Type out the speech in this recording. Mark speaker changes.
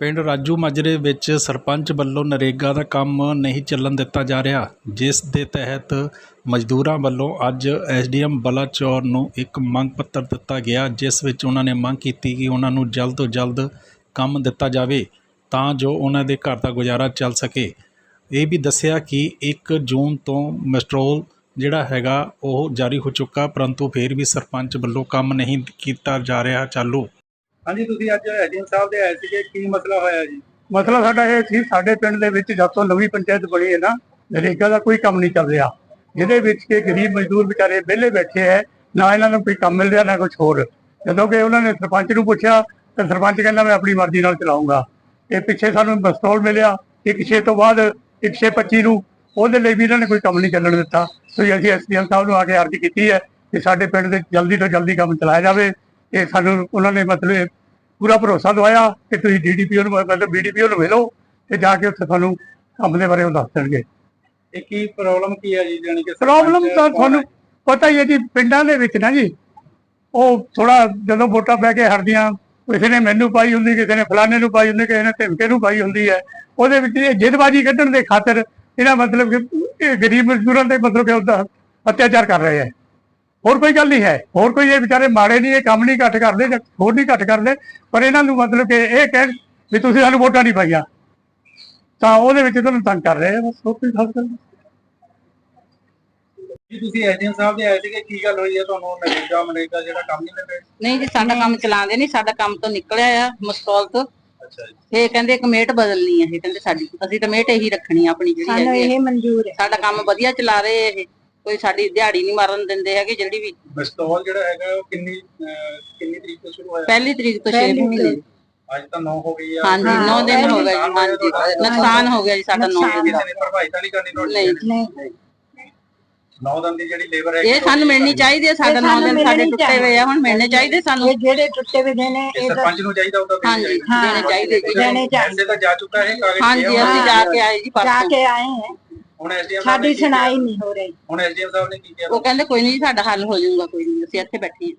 Speaker 1: ਪਿੰਡ ਰਾਜੂ ਮਾਜਰੇ ਵਿੱਚ ਸਰਪੰਚ ਵੱਲੋਂ ਨਰੇਗਾ ਦਾ ਕੰਮ ਨਹੀਂ ਚੱਲਣ ਦਿੱਤਾ ਜਾ ਰਿਹਾ, ਜਿਸ ਦੇ ਤਹਿਤ ਮਜ਼ਦੂਰਾਂ ਵੱਲੋਂ ਅੱਜ ਐਸਡੀਐਮ ਬਲਾਚੌਰ ਨੂੰ ਇੱਕ ਮੰਗ ਪੱਤਰ ਦਿੱਤਾ ਗਿਆ, ਜਿਸ ਵਿੱਚ ਉਹਨਾਂ ਨੇ ਮੰਗ ਕੀਤੀ ਕਿ ਉਹਨਾਂ ਨੂੰ ਜਲਦ ਤੋਂ ਜਲਦ ਕੰਮ ਦਿੱਤਾ ਜਾਵੇ ਤਾਂ ਜੋ ਉਹਨਾਂ ਦੇ ਘਰ ਦਾ ਗੁਜ਼ਾਰਾ ਚੱਲ ਸਕੇ। ਇਹ ਵੀ ਦੱਸਿਆ ਕਿ 1 ਜੂਨ ਤੋਂ ਮੈਸਟਰੋਲ ਜਿਹੜਾ ਹੈਗਾ ਉਹ ਜਾਰੀ ਹੋ ਚੁੱਕਾ, ਪਰੰਤੂ ਫਿਰ ਵੀ ਸਰਪੰਚ ਵੱਲੋਂ ਕੰਮ ਨਹੀਂ ਕੀਤਾ ਜਾ ਰਿਹਾ ਚਾਲੂ।
Speaker 2: ਹਾਂਜੀ, ਤੁਸੀਂ ਅੱਜ ਐਡੀਐਮ ਸਾਹਿਬ ਦੇ ਆਏ ਸੀਗੇ, ਕੀ ਮਸਲਾ ਹੋਇਆ ਜੀ?
Speaker 3: ਮਸਲਾ ਸਾਡਾ ਇਹ ਸੀ, ਸਾਡੇ ਪਿੰਡ ਦੇ ਵਿੱਚ ਜਦ ਤੋਂ ਨਵੀਂ ਪੰਚਾਇਤ ਬਣੀ ਹੈ ਨਾ ਨਰੇਗਾ ਦਾ ਕੋਈ ਕੰਮ ਨਹੀਂ ਚੱਲ ਰਿਹਾ। ਜਿਹਦੇ ਵਿੱਚ ਕਿ ਗਰੀਬ ਮਜ਼ਦੂਰ ਵਿਚਾਰੇ ਵਿਹਲੇ ਬੈਠੇ ਹੈ, ਨਾ ਇਹਨਾਂ ਨੂੰ ਕੋਈ ਕੰਮ ਮਿਲ ਰਿਹਾ, ਨਾ ਕੁਝ ਹੋਰ। ਜਦੋਂ ਕਿ ਉਹਨਾਂ ਨੇ ਸਰਪੰਚ ਨੂੰ ਪੁੱਛਿਆ, ਤਾਂ ਸਰਪੰਚ ਕਹਿੰਦਾ, ਮੈਂ ਆਪਣੀ ਮਰਜ਼ੀ ਨਾਲ ਚਲਾਉਂਗਾ। ਤੇ ਪਿੱਛੇ ਸਾਨੂੰ ਬਸਟੋਲ ਮਿਲਿਆ, ਇੱਕ ਛੇ ਤੋਂ ਬਾਅਦ ਇੱਕ ਛੇ 25 ਨੂੰ ਉਹਦੇ ਲਈ ਵੀ ਇਹਨਾਂ ਨੇ ਕੋਈ ਕੰਮ ਨਹੀਂ ਚੱਲਣ ਦਿੱਤਾ। ਸੋ ਅਸੀਂ ਐਸਡੀਐਮ ਸਾਹਿਬ ਨੂੰ ਆ ਕੇ ਅਰਜ਼ੀ ਕੀਤੀ ਹੈ ਕਿ ਸਾਡੇ ਪਿੰਡ ਦੇ ਜਲਦੀ ਤੋਂ ਜਲਦੀ ਕੰਮ ਚਲਾਇਆ ਜਾਵੇ। ਤੇ ਸਾਨੂੰ ਉਹਨਾਂ ਨੇ ਮਤਲਬ ਪੂਰਾ ਭਰੋਸਾ ਦਵਾਇਆ ਕਿ ਤੁਸੀਂ ਡੀਡੀਪੀਓ ਨੂੰ ਮਤਲਬ ਬੀਡੀਪੀਓ ਨੂੰ ਮਿਲੋ ਤੇ ਜਾ ਕੇ ਉੱਥੇ ਤੁਹਾਨੂੰ ਕੰਮ ਦੇ ਬਾਰੇ ਉਹ ਦੱਸ ਦੇਣਗੇ।
Speaker 2: ਇਹ ਕੀ ਪ੍ਰੋਬਲਮ ਕੀ ਹੈ ਜੀ? ਜਾਨੀ ਕਿ
Speaker 3: ਪ੍ਰੋਬਲਮ ਤਾਂ ਤੁਹਾਨੂੰ ਪਤਾ ਹੀ ਹੈ ਜੀ ਪਿੰਡਾਂ ਦੇ ਵਿੱਚ ਨਾ ਜੀ ਉਹ ਥੋੜਾ ਜਦੋਂ ਵੋਟਾਂ ਪੈ ਕੇ ਹਟਦੀਆਂ ਕਿਸੇ ਨੇ ਮੈਨੂੰ ਪਾਈ ਹੁੰਦੀ ਕਿਸੇ ਨੇ ਫਲਾਣੇ ਨੂੰ ਪਾਈ ਹੁੰਦੀ ਕਿਸੇ ਨੇ ਧਮਕੇ ਨੂੰ ਪਾਈ ਹੁੰਦੀ ਹੈ ਉਹਦੇ ਵਿੱਚ ਇਹ ਜਿੱਦਬਾਜੀ ਕੱਢਣ ਦੇ ਖਾਤਰ ਇਹਨਾਂ ਮਤਲਬ ਕਿ ਇਹ ਗਰੀਬ ਮਜ਼ਦੂਰਾਂ ਤੇ ਮਤਲਬ ਕਿ ਉਹਦਾ ਅਤਿਆਚਾਰ ਕਰ ਰਹੇ ਹੈ। ਹੋਰ ਕੋਈ ਗੱਲ ਨਹੀਂ ਹੈ। ਹੋਰ ਕੋਈ ਇਹ ਵਿਚਾਰੇ ਮਾੜੇ ਨਹੀਂ ਇਹ ਕੰਮ ਨਹੀਂ ਘੱਟ ਕਰਦੇ ਜਾਂ ਹੋਰ ਨਹੀਂ ਘੱਟ ਕਰਦੇ ਪਰ ਇਹਨਾਂ ਨੂੰ ਮਤਲਬ ਕਿ ਇਹ ਕਹਿ ਵੀ ਤੁਸੀਂ ਸਾਨੂੰ ਵੋਟਾਂ ਨਹੀਂ ਪਾਈਆਂ। ਤਾਂ ਉਹਦੇ ਵਿੱਚ ਤੁਹਾਨੂੰ ਤੰਗ ਕਰ ਰਹੇ ਆ ਬਸ ਹੋਰ ਕੋਈ ਖਾਸ ਗੱਲ ਨਹੀਂ।
Speaker 2: ਜੀ ਤੁਸੀਂ ਐਡੀਐਮ ਸਾਹਿਬ ਦੇ ਆਏ ਸੀਗੇ ਕੀ ਗੱਲ ਹੋਈ ਹੈ ਤੁਹਾਨੂੰ? ਨਰੇਗਾ ਮਨਰੇਗਾ ਜਿਹੜਾ ਕੰਮ ਨਹੀਂ ਮਿਲ ਰਿਹਾ
Speaker 4: ਨਹੀਂ ਜੀ ਸਾਡਾ ਕੰਮ ਚਲਾਉਂਦੇ ਨਹੀਂ ਸਾਡਾ ਕੰਮ ਤੋਂ ਨਿਕਲਿਆ ਆ ਮਸਟੋਲ ਤੋਂ।
Speaker 2: ਅੱਛਾ ਜੀ।
Speaker 4: ਇਹ ਕਹਿੰਦੇ ਕਮੇਟ ਬਦਲਣੀ ਹੈ ਇਹ ਕਹਿੰਦੇ ਸਾਡੀ। ਅਸੀਂ ਕਮੇਟ ਇਹੀ ਰੱਖਣੀ ਆ ਆਪਣੀ ਜਿਹੜੀ
Speaker 5: ਸਾਨੂੰ
Speaker 4: ਹੈਗੀ ਆ।
Speaker 5: ਇਹ ਮਨਜ਼ੂਰ ਹੈ।
Speaker 4: ਸਾਡਾ ਕੰਮ ਵਧੀਆ ਚਲਾ ਰਹੇ ਇਹ। ਕੋਈ ਸਾਡੀ ਦਿਹਾੜੀ ਨਹੀਂ ਮਾਰਨ ਦਿੰਦੇ ਹੈਗੇ ਜਿਹੜੀ ਵੀ
Speaker 2: ਪਿਸਤੌਲ ਜਿਹੜਾ ਹੈਗਾ ਉਹ ਕਿੰਨੀ ਅਹ, ਕਿੰਨੀ ਤਰੀਕ ਤੋਂ ਸ਼ੁਰੂ ਹੋਇਆ?
Speaker 4: ਪਹਿਲੀ ਤਰੀਕ ਤੋਂ 6
Speaker 5: ਪਹਿਲੀ
Speaker 4: ਮਹੀਨੇ
Speaker 2: ਅੱਜ ਤਾਂ 9 ਹੋ ਗਈ ਆ।
Speaker 4: ਹਾਂਜੀ
Speaker 5: ਹਾਂ,
Speaker 4: 9 ਦਿਨ ਹੋ ਗਏ ਜੀ ਹਾਂਜੀ? ਨੁਕਸਾਨ ਹੋ ਗਿਆ ਜੀ ਸਾਡਾ 9 ਦਿਨ ਦਾ।
Speaker 2: ਕਿਸੇ ਨੇ ਭਰਪਾਈ ਤਾਂ ਨਹੀਂ ਕਰਨੀ ਤੁਹਾਡੀ?
Speaker 4: ਨਹੀਂ।
Speaker 5: ਨਹੀਂ
Speaker 2: 9 ਦਿਨ ਦੀ ਜਿਹੜੀ ਲੇਬਰ ਹੈਗੀ
Speaker 4: ਇਹ ਸਾਨੂੰ ਮਿਲਣੀ ਚਾਹੀਦੀ ਹੈ ਸਾਡਾ 9
Speaker 5: ਸਾਨੂੰ
Speaker 4: ਦਿਨ ਸਾਡੇ ਟੁੱਟੇ ਹੋਏ ਆ ਹੁਣ ਮਿਲਣੇ ਚਾਹੀਦੇ ਸਾਨੂੰ।
Speaker 5: ਇਹ ਜਿਹੜੇ ਟੁੱਟੇ ਹੋਏ ਨੇ
Speaker 2: ਇਹ ਸਰਪੰਚ ਨੂੰ ਚਾਹੀਦਾ ਉਹਦਾ ਦੇਣੀ
Speaker 4: ਹਾਂਜੀ
Speaker 2: ਚਾਹੀਦੀ।
Speaker 4: ਦੇਣੇ ਚਾਹੀਦੇ ਜੀ।
Speaker 5: ਦੇਣੇ ਚਾਹੀਦੇ।
Speaker 2: ਐਸੇ ਤਾਂ ਜਾ ਚੁੱਕਾ ਹੈ ਕਾਗਜ਼
Speaker 4: ਹਾਂਜੀ
Speaker 2: ਪਿਆ ਹੋਇਆ।
Speaker 4: ਅਸੀਂ ਜਾ ਕੇ ਆਏ ਜੀ
Speaker 5: ਜਾ
Speaker 4: ਪਰਸੋਂ।
Speaker 5: ਕੇ ਆਏ ਹੈ।
Speaker 2: ਹੁਣ ਐਸਡੀਐਮ
Speaker 5: ਸਾਡੀ ਸੁਣਾਈ ਨਹੀਂ ਹੋ ਰਹੀ।
Speaker 2: ਹੁਣ ਐਸਡੀਐਮ ਸਾਹਿਬ ਨੇ ਕੀ ਕਿਹਾ?
Speaker 4: ਉਹ ਕਹਿੰਦੇ ਕੋਈ ਨਹੀਂ ਸਾਡਾ ਹੱਲ ਹੋ ਜਾਊਗਾ ਕੋਈ ਨਹੀਂ ਅਸੀਂ ਇੱਥੇ ਬੈਠੇ ਹਾਂ।